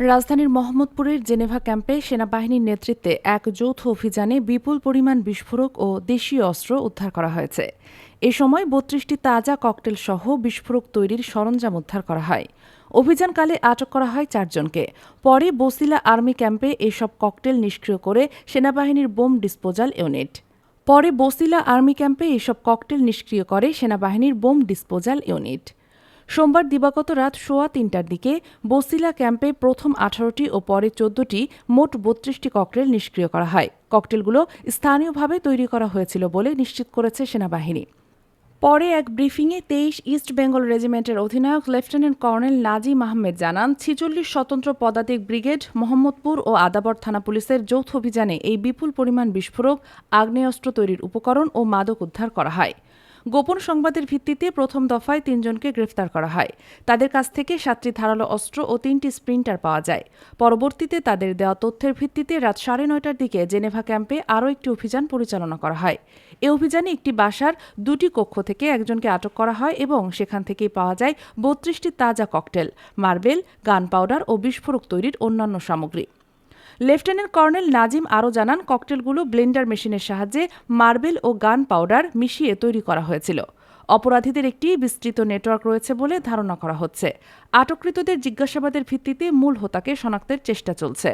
রাজধানীর মোহাম্মদপুরের জেনেভা ক্যাম্পে সেনাবাহিনীর নেতৃত্বে এক যৌথ অভিযানে বিপুল পরিমাণ বিস্ফোরক ও দেশীয় অস্ত্র উদ্ধার করা হয়েছে। এ সময় বত্রিশটি তাজা ককটেল সহ বিস্ফোরক তৈরির সরঞ্জাম উদ্ধার করা হয়। অভিযানকালে আটক করা হয় চারজনকে। পরে বসিলা আর্মি ক্যাম্পে এসব ককটেল নিষ্ক্রিয় করে সেনাবাহিনীর বোম ডিসপোজাল ইউনিট। পরে বসিলা আর্মি ক্যাম্পে এসব ককটেল নিষ্ক্রিয় করে সেনাবাহিনীর বোম ডিসপোজাল ইউনিট। সোমবার দিবাগত রাত সোয়া তিনটার দিকে বসিলা ক্যাম্পে প্রথম আঠারোটি ও পরে চোদ্দটি মোট বত্রিশটি ককটেল নিষ্ক্রিয় করা হয়। ককটেলগুলো স্থানীয়ভাবে তৈরি করা হয়েছিল বলে নিশ্চিত করেছে সেনাবাহিনী। পরে এক ব্রিফিংয়ে তেইশ ইস্ট বেঙ্গল রেজিমেন্টের অধিনায়ক লেফটেন্যান্ট কর্নেল নাজিম আহমেদ জানান, ছিচল্লিশ স্বতন্ত্র পদাতিক ব্রিগেড, মোহাম্মদপুর ও আদাবর থানা পুলিশের যৌথ অভিযানে এই বিপুল পরিমাণ বিস্ফোরক, আগ্নেয়াস্ত্র তৈরির উপকরণ ও মাদক উদ্ধার করা হয়। গোপন সংবাদের ভিত্তিতে প্রথম দফায় তিনজনকে গ্রেফতার করা হয়। তাদের কাছ থেকে সাতটি ধারালো অস্ত্র ও তিনটি স্প্রিন্টার পাওয়া যায়। পরবর্তীতে তাদের দেওয়া তথ্যের ভিত্তিতে রাত সাড়ে নয়টার দিকে জেনেভা ক্যাম্পে আরও একটি অভিযান পরিচালনা করা হয়। এ অভিযানে একটি বাসার দুটি কক্ষ থেকে একজনকে আটক করা হয় এবং সেখান থেকেই পাওয়া যায় বত্রিশটি তাজা ককটেল, মার্বেল, গান পাউডার ও বিস্ফোরক তৈরির অন্যান্য সামগ্রী। লেফটেন্যান্ট কর্নেল নাজিম আরও জানান, ককটেলগুলো ব্লেন্ডার মেশিনের সাহায্যে মার্বেল ও গান পাউডার মিশিয়ে তৈরি করা হয়েছিল। অপরাধীদের একটি বিস্তৃত নেটওয়ার্ক রয়েছে বলে ধারণা করা হচ্ছে। আটককৃতদের জিজ্ঞাসাবাদের ভিত্তিতে মূল হোতাকে শনাক্তের চেষ্টা চলছে।